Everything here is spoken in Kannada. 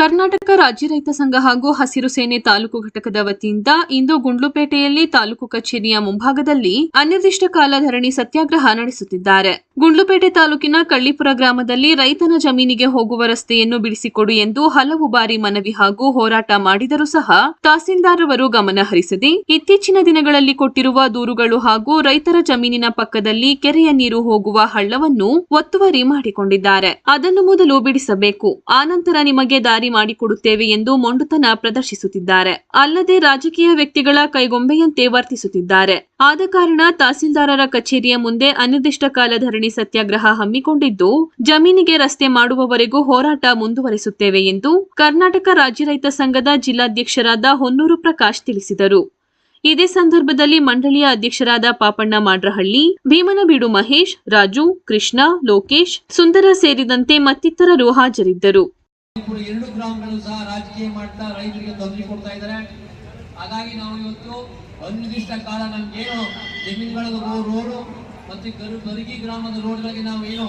ಕರ್ನಾಟಕ ರಾಜ್ಯ ರೈತ ಸಂಘ ಹಾಗೂ ಹಸಿರು ಸೇನೆ ತಾಲೂಕು ಘಟಕದ ವತಿಯಿಂದ ಇಂದು ಗುಂಡ್ಲುಪೇಟೆಯಲ್ಲಿ ತಾಲೂಕು ಕಚೇರಿಯ ಮುಂಭಾಗದಲ್ಲಿ ಅನಿರ್ದಿಷ್ಟ ಕಾಲ ಧರಣಿ ಸತ್ಯಾಗ್ರಹ ನಡೆಸುತ್ತಿದ್ದಾರೆ. ಗುಂಡ್ಲುಪೇಟೆ ತಾಲೂಕಿನ ಕಳ್ಳಿಪುರ ಗ್ರಾಮದಲ್ಲಿ ರೈತನ ಜಮೀನಿಗೆ ಹೋಗುವ ರಸ್ತೆಯನ್ನು ಬಿಡಿಸಿಕೊಡು ಎಂದು ಹಲವು ಬಾರಿ ಮನವಿ ಹಾಗೂ ಹೋರಾಟ ಮಾಡಿದರೂ ಸಹ ತಹಸೀಲ್ದಾರ್ ಗಮನ ಹರಿಸದೆ ಇತ್ತೀಚಿನ ದಿನಗಳಲ್ಲಿ ಕೊಟ್ಟಿರುವ ದೂರುಗಳು ಹಾಗೂ ರೈತರ ಜಮೀನಿನ ಪಕ್ಕದಲ್ಲಿ ಕೆರೆಯ ನೀರು ಹೋಗುವ ಹಳ್ಳವನ್ನು ಒತ್ತುವರಿ ಮಾಡಿಕೊಂಡಿದ್ದಾರೆ. ಅದನ್ನು ಮೊದಲು ಬಿಡಿಸಬೇಕು. ಆನಂತರ ನಿಮಗೆ ದಾರಿ ಮಾಡಿಕೊಡುತ್ತೇವೆ ಎಂದು ಮೊಂಡುತನ ಪ್ರದರ್ಶಿಸುತ್ತಿದ್ದಾರೆ. ಅಲ್ಲದೆ ರಾಜಕೀಯ ವ್ಯಕ್ತಿಗಳ ಕೈಗೊಂಬೆಯಂತೆ ವರ್ತಿಸುತ್ತಿದ್ದಾರೆ. ಆದ ಕಾರಣ ತಹಸೀಲ್ದಾರರ ಕಚೇರಿಯ ಮುಂದೆ ಅನಿರ್ದಿಷ್ಟ ಕಾಲ ಧರಣಿ ಸತ್ಯಾಗ್ರಹ ಹಮ್ಮಿಕೊಂಡಿದ್ದು, ಜಮೀನಿಗೆ ರಸ್ತೆ ಮಾಡುವವರೆಗೂ ಹೋರಾಟ ಮುಂದುವರಿಸುತ್ತೇವೆ ಎಂದು ಕರ್ನಾಟಕ ರಾಜ್ಯ ರೈತ ಸಂಘದ ಜಿಲ್ಲಾಧ್ಯಕ್ಷರಾದ ಹೊನ್ನೂರು ಪ್ರಕಾಶ್ ತಿಳಿಸಿದರು. ಇದೇ ಸಂದರ್ಭದಲ್ಲಿ ಮಂಡಳಿಯ ಅಧ್ಯಕ್ಷರಾದ ಪಾಪಣ್ಣ ಮಾಡ್ರಹಳ್ಳಿ, ಭೀಮನಬೀಡು ಮಹೇಶ್, ರಾಜು, ಕೃಷ್ಣ, ಲೋಕೇಶ್, ಸುಂದರ ಸೇರಿದಂತೆ ಮತ್ತಿತರರು ಹಾಜರಿದ್ದರು. ಕೂಡ ಎರಡು ಗ್ರಾಮಗಳು ಸಹ ರಾಜಕೀಯ ಮಾಡ್ತಾ ರೈತರಿಗೆ ತೊಂದರೆ ಕೊಡ್ತಾ ಇದ್ದಾರೆ. ಹಾಗಾಗಿ ನಾವು ಇವತ್ತು ಅನಿರ್ದಿಷ್ಟ ಕಾಲ ನಮ್ಗೇನು ಜಮೀನುಗಳ ರೋಡು ಮತ್ತೆ ಗರು, ಗರುಗಿ ಗ್ರಾಮದ ರೋಡ್ಗಳಿಗೆ ನಾವು ಏನು